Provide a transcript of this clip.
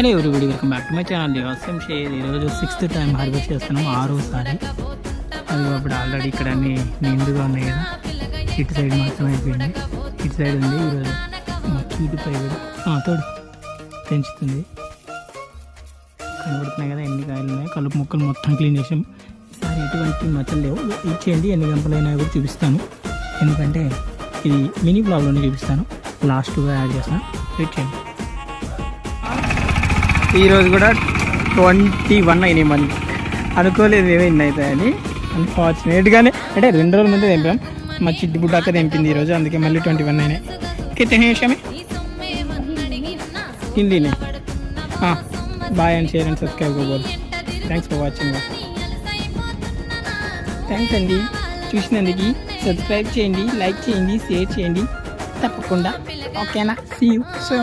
Hello every welcome back to my channel. వ్యవసాయం share. ఈరోజు sixth time harvest చేస్తున్నాం ఆరోసారి. అది అప్పుడు ఆల్రెడీ ఇక్కడ అన్ని నిండుగా ఉన్నాయి కదా. ఇటు సైడ్ మాత్రం అయిపోయింది. ఇటు సైడ్ ఉంది ఈరోజు మా ఇటు పై కూడా తోడు. పెంచుతుంది. కనబడుతున్నాయి కదా ఎన్ని కాయలు ఉన్నాయి. కలుపు మొక్కలు మొత్తం క్లీన్ చేసాం. ఈసారి ఎటువంటి మచ్చలు లేవు. ఇచ్చేయండి ఎన్ని గంపలైనా కూడా చూపిస్తాను. ఎందుకంటే ఇది మినీ బ్లాగ్లోనే చూపిస్తాను. లాస్ట్గా యాడ్ చేస్తాను. వెయిట్ చేయండి. ఈరోజు కూడా ట్వంటీ వన్ అయినాయి మళ్ళీ అనుకోలేదు ఏమైంది అవుతాయని అన్ఫార్చునేట్గానే అంటే రెండు రోజుల ముందే తెంపాం. మా చిట్టి బుడ్డాక తెంపింది ఈరోజు అందుకే మళ్ళీ ట్వంటీ వన్ అయినాయి. కితనే విషయమే హిందీనే bye and share and subscribe కోబోలు thanks for watching thanks అండి చూసినందుకు సబ్స్క్రైబ్ చేయండి లైక్ చేయండి షేర్ చేయండి. తప్పకుండా. ఓకేనా సీ యూ సో